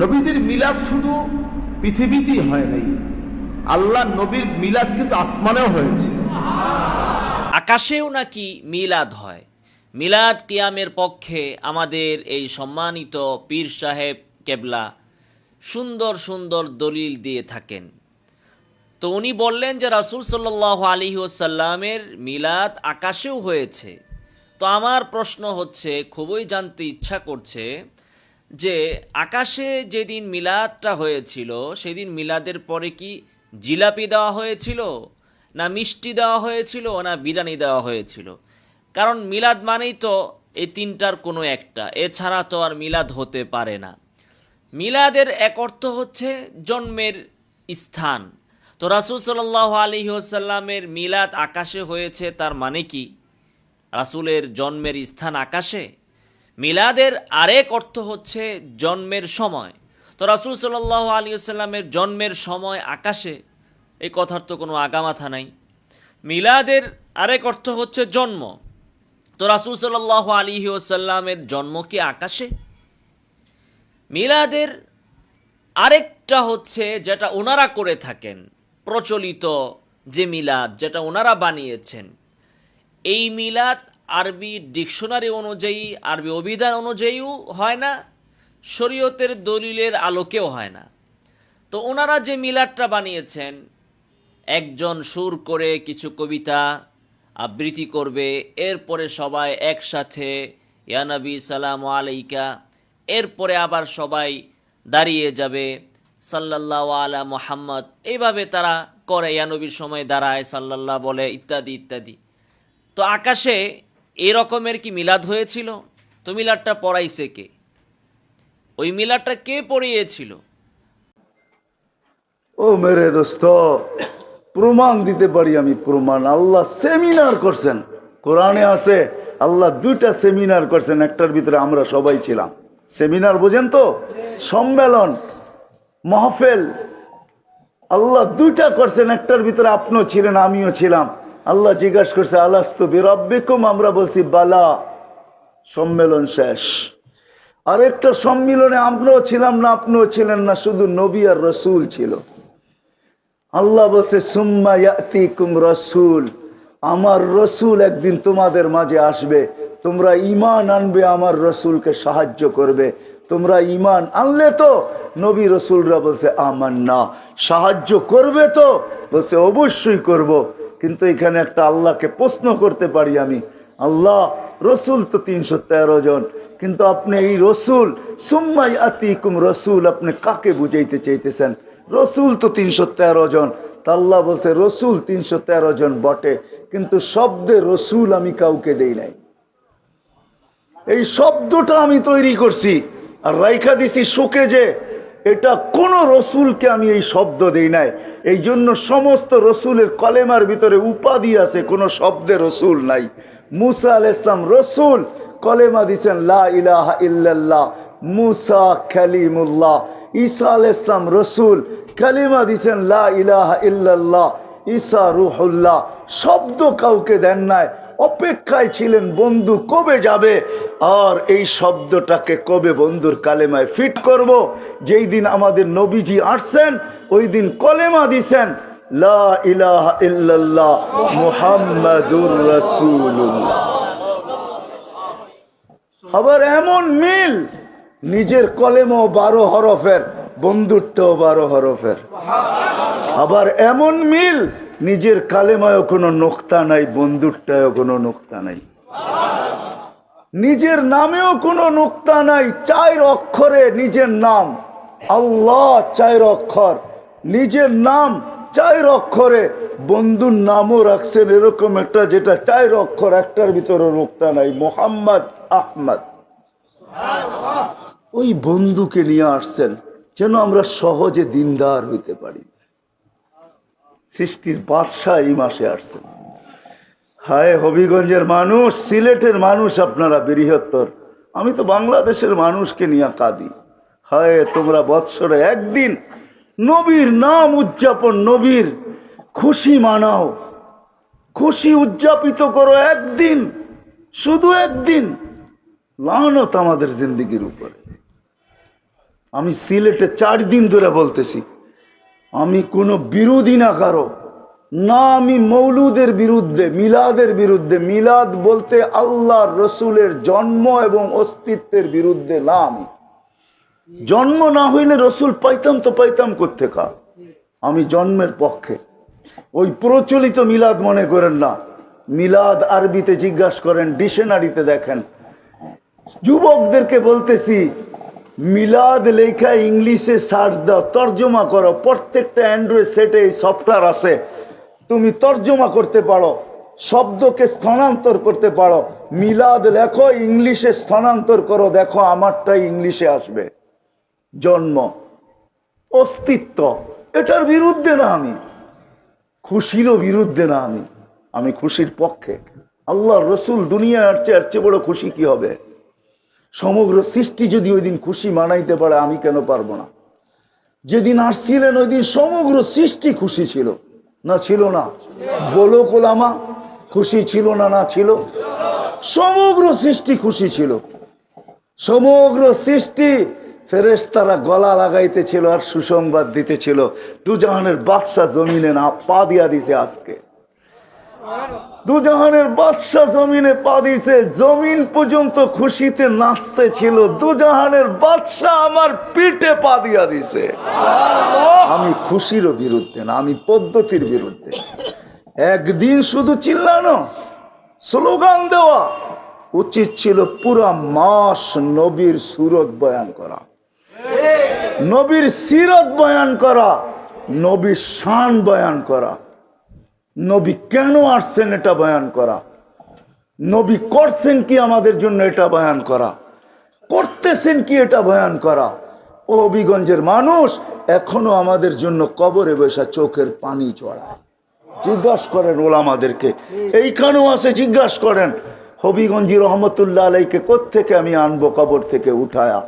নবীজির মিলাদ শুধু পৃথিবীতেই হয় নাই। আল্লাহ নবীর মিলাদ কিন্তু আসমানেও হয়েছে। আকাশেও নাকি মিলাদ হয়। মিলাদ কিয়ামের পক্ষে আমাদের এই সম্মানিত পীর সাহেব কেবলা সুন্দর সুন্দর দলিল দিয়ে থাকেন। তো উনি বললেন যে, রাসুল সাল্লাহ আলী ওসাল্লামের মিলাদ আকাশেও হয়েছে। তো আমার প্রশ্ন হচ্ছে, খুবই জানতে ইচ্ছা করছে যে আকাশে যেদিন মিলাদটা হয়েছিল, সেদিন মিলাদের পরে কি জিলাপি দেওয়া হয়েছিল? না মিষ্টি দেওয়া হয়েছিল, না বিরিয়ানি দেওয়া হয়েছিল? কারণ মিলাদ মানেই তো এই তিনটার কোনো একটা। এছাড়া তো আর মিলাদ হতে পারে না। মিলাদের এক অর্থ হচ্ছে জন্মের স্থান। তো রাসুল সাল্লাহ আলী ওসাল্লামের মিলাদ আকাশে হয়েছে, তার মানে কি? রাসুলের জন্মের স্থান আকাশে? মিলাদের আরেক অর্থ হচ্ছে জন্মের সময়। তো রাসুল সাল্লাহ আলী আসাল্লামের জন্মের সময় আকাশে এই কথার তো কোনো আগামাথা নাই। মিলাদের আরেক অর্থ হচ্ছে জন্ম। তো রাসুল সাল্লাহ আলী ওসাল্লামের জন্ম কি আকাশে? মিলাদের আরেকটা হচ্ছে যেটা ওনারা করে থাকেন, প্রচলিত যে মিলাদ যেটা ওনারা বানিয়েছেন। এই মিলাদ আরবি ডিকশনারি অনুযায়ী, আরবি অভিধান অনুযায়ীও হয় না, শরীয়তের দলিলের আলোকেও হয় না। তো ওনারা যে মিলাদটা বানিয়েছেন, একজন সুর করে কিছু কবিতা আবৃত্তি করবে, এরপরে সবাই একসাথে ইয়ানবী সালাম আলাইকা এরপরে আবার সবাই দাঁড়িয়ে যাবে, সাল্লাল্লাহ আলা মোহাম্মদ এইভাবে তারা করে ইয়ানবীর সময় দাঁড়ায় সাল্লাল্লাহ বলে, ইত্যাদি ইত্যাদি। তো আকাশে এরকমের কি মিলাদ হয়েছিল? তো মিলাদটা পড়াইছে কে? ওই মিলাদটা কে পড়িয়েছিল? ও মেরে দোস্ত, প্রমাণ দিতে পারি আমি প্রমাণ। আল্লাহ সেমিনার করছেন। কোরআনে আছে, আল্লাহ দুইটা সেমিনার করছেন, একটার ভিতরে আমরা সবাই ছিলাম। সেমিনার বোঝেন তো? সম্মেলন, মাহফেল। আল্লাহ দুইটা করছেন, একটার ভিতরে আপনিও ছিলেন, আমিও ছিলাম। আল্লাহ জিজ্ঞাসা করছে, আলাস্ত বিরব্বিকুম? আমরা বলছি, বালা, সম্মেলন শেষ। আরেকটা সম্মিলনে আমরাও ছিলাম না, আপনিও ছিলেন না, শুধু নবী আর রসুল ছিল। আল্লাহ বলছে, সুম্মা ইয়াতিকুম রসুল। আমার রসুল একদিন তোমাদের মাঝে আসবে, তোমরা ইমান আনবে, আমার রসুলকে সাহায্য করবে। তোমরা ইমান আনলে তো নবী রসুলরা বলছে আমার না সাহায্য করবে তো? বলছে, অবশ্যই করব। কিন্তু এখানে একটা আল্লাহকে প্রশ্ন করতে পারি আমি। আল্লাহ, রসুল তো তিনশো তেরো জন। কিন্তু আপনি এই রসুল, সুম্মাই আতিকুম রসুল, আপনি কাকে বুঝাইতে চাইতেছেন? রসুল তো তিনশো তেরো জন। তা আল্লাহ বলছে, রসুল তিনশো তেরো জন বটে, কিন্তু শব্দে রসুল আমি কাউকে দেই নাই। এই শব্দটা আমি তৈরি করছি। আর রাইখা দিছি শোকে যে এটা কোন রসুলকে আমি এই শব্দ দেই নাই। এই জন্য সমস্ত রসুলের কলেমার ভিতরে উপাধি আছে, কোনো শব্দে রসুল নাই। মুসা আল ইসলাম রসুল, কলেমা দিছেন, লা ইলাহা ইল্লাল্লাহ, মুসা খালিমুল্লাহ ঈসা আল ইসলাম রসুল, কালিমা দিছেন, লা ইলাহা ইল্লাল্লাহ, ঈসা রুহুল্লাহ। শব্দ কাউকে দেন নাই। অপেক্ষায় ছিলেন, বন্ধু কবে যাবে? আর এই শব্দটাকে কবে বন্ধুর কালেমায় ফিট করব? যেই দিন আমাদের নবীজি আসছেন, ওই দিন কলেমা দিছেন, লা আবার এমন মিল, নিজের কলেমও বারো হরফের বন্ধুরটাও বারো হরফের। আবার এমন মিল নিজের কালেমায়ও কোনো নোক্তা নাই, বন্ধুরটায়ও কোনো নোক্তা নাই। নিজের নামেও কোনো নোক্তা নাই চার অক্ষরে নিজের নাম। আল্লাহ চার অক্ষর। নিজের নাম চার অক্ষরে। বন্ধুর নামও রাখছেন এরকম একটা যেটা চার অক্ষর, একটার ভিতরে নোক্তা নাই। মোহাম্মদ আহমদ। ওই বন্ধুকে নিয়ে আসছেন, যেন আমরা সহজে দিনদার হইতে পারি। সৃষ্টির বাদশাহ এই মাসে আসছেন। হায় হবিগঞ্জের মানুষ, সিলেটের মানুষ আপনারা বৃহত্তর। আমি তো বাংলাদেশের মানুষকে নিয়ে কাঁদি। হায়, তোমরা বৎসরে একদিন নবীর নাম উদযাপন, নবীর খুশি মানাও। খুশি উদযাপিত করো একদিন, শুধু একদিন। লানত আমাদের জিন্দিগির উপরে। আমি সিলেটে চার দিন ধরে বলতেছি আমি কোনো বিরোধী না কারও। না আমি মৌলুদের বিরুদ্ধে, মিলাদের বিরুদ্ধে, মিলাদ বলতে আল্লাহ রসুলের জন্ম এবং অস্তিত্বের বিরুদ্ধে না আমি। জন্ম না হইলে রসুল পাইতাম তো পাইতাম কোথেকা আমি জন্মের পক্ষে। ওই প্রচলিত মিলাদ মনে করেন না। মিলাদ আরবিতে জিজ্ঞাসা করেন, ডিকশনারিতে দেখেন। যুবকদেরকে বলতেছি মিলাদ লেখা ইংলিশে সার্চ দাও, তর্জমা করো। প্রত্যেকটা অ্যান্ড্রয়েড সেটে এই সফটওয়্যার আছে। তুমি তর্জমা করতে পারো, শব্দকে স্থানান্তর করতে পারো। মিলাদ লেখো, ইংলিশে স্থানান্তর করো, দেখো আমারটাই ইংলিশে আসবে। জন্ম। অস্তিত্ব। এটার বিরুদ্ধে না আমি। খুশিরও বিরুদ্ধে না আমি। আমি খুশির পক্ষে। আল্লাহ রসুল দুনিয়া আসছে আর চেয়ে বড় খুশি কি হবে? সমগ্র সৃষ্টি যদি ওই দিন খুশি মানাইতে পারে, আমি কেন পারব না? যেদিন আসছিলেন, ওই দিন সমগ্র সৃষ্টি খুশি ছিল। না ছিল না? বলো কোলামা, খুশি ছিল না না ছিল? সমগ্র সৃষ্টি খুশি ছিল। সমগ্র সৃষ্টি ফেরেশতারা গলা লাগাইতেছিল আর সুসংবাদ দিতেছিল। দুজাহানের বাদশাহ জমিনে না, পা দিয়া দিছে আজকে। দুজাহানের বাদশাহ জমিনে পা দিছে জমিন পর্যন্ত খুশিতে নাচতে ছিল। দুজাহানের বাদশাহ আমার পিঠে পা দিয়া দিছে আমি খুশিরও বিরুদ্ধে না, আমি পদ্ধতির বিরুদ্ধে। একদিন শুধু চিল্লানো, স্লোগান দেওয়া, উচিত ছিল পুরা মাস নবীর সুরত বয়ান করা। নবীর সিরত বয়ান করা, নবীর শান বয়ান করা। নবী কেন আসছেন এটা বয়ান করা? নবী করছেন কি আমাদের জন্য এটা বয়ান করা? করতেছেন কি এটা বয়ান করা? ও হবিগঞ্জের মানুষ, এখনও আমাদের জন্য কবরে বসা চোখের পানি চড়ায় জিজ্ঞাসা করেন ওলামাদেরকে, এইখানেও আছে, জিজ্ঞাসা করেন, হবিগঞ্জি রহমতুল্লাহ আলাইকে কোত্থেকে আমি আনব কবর থেকে উঠায়া?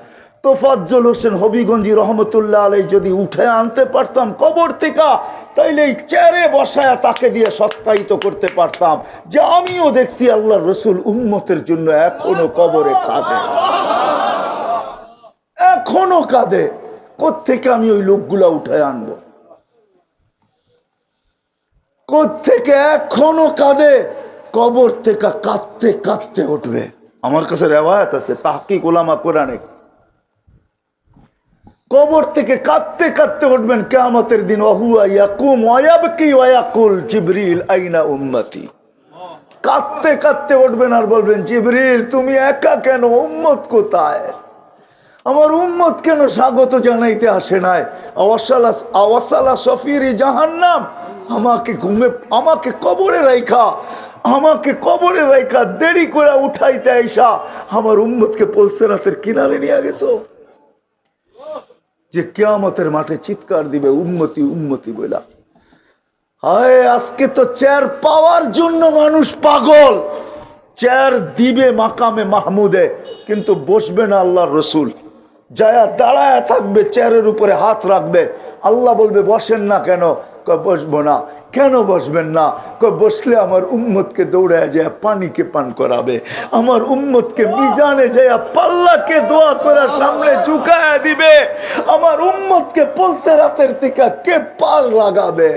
তোফাজ্জল হোসেন হবিগঞ্জি রহমতুল্লাহ আলাই যদি উঠে আনতে পারতাম কবর থেকে, তাইলে এই চেয়ারে বসায়া তাকে দিয়ে সত্যায়িত করতে পারতাম। যে আমিও দেখছি আল্লাহ রসুল উম্মতের জন্য এখনও কবরে কাঁদে। এখনও কাঁদে। কোত্থেকে আমি ওই লোকগুলা উঠে আনব? কোত্থেকে এখনও কাঁদে? কবর থেকে কাঁদতে কাঁদতে উঠবে। আমার কাছে রেওয়ায়ত আছে তাহকি গোলামা কোরআনে কবর থেকে কাঁদতে কাঁদতে উঠবেন, কেয়ামতের দিন আইনা উম্মতি। কাঁদতে কাঁদতে উঠবেন আর বলবেন, জিবরিল, তুমি একা কেন? উম্মত কোথায়? আমার উম্মত কেন স্বাগত জানাইতে আসে নাই? আওয়াসালা সফিরি জাহান্নাম, আমাকে ঘুমে, আমাকে কবরে রাইখা, আমাকে কবরে রাইখা, দেরি করে উঠাইতে আইসা, আমার উম্মতকে পলসে রাতের কিনারে নিয়ে গেছো। যে কেয়ামতের মাঠে চিৎকার দিবে, উন্মতি উন্মতি বইলা। হায়, আজকে তো চেয়ার পাওয়ার জন্য মানুষ পাগল। চেয়ার দিবে মাকামে মাহমুদে, কিন্তু বসবে না আল্লাহর রসুল। যায়া দাঁড়ায় থাকবে, চেয়ারের উপরে হাত রাখবে। আল্লাহ বলবে, বসেন না কেন? বসবো না। কেন বসবেন না? বসলে আমার উম্মতকে দৌড়ায় যায় পানিকে পান করাবে। আমার উম্মতকে মিজানে যায় পাল্লাকে দোয়া করে সামনে ঝুঁকায় দিবে। আমার উম্মতকে পলসে রাতের থেকে কে পাল লাগাবে?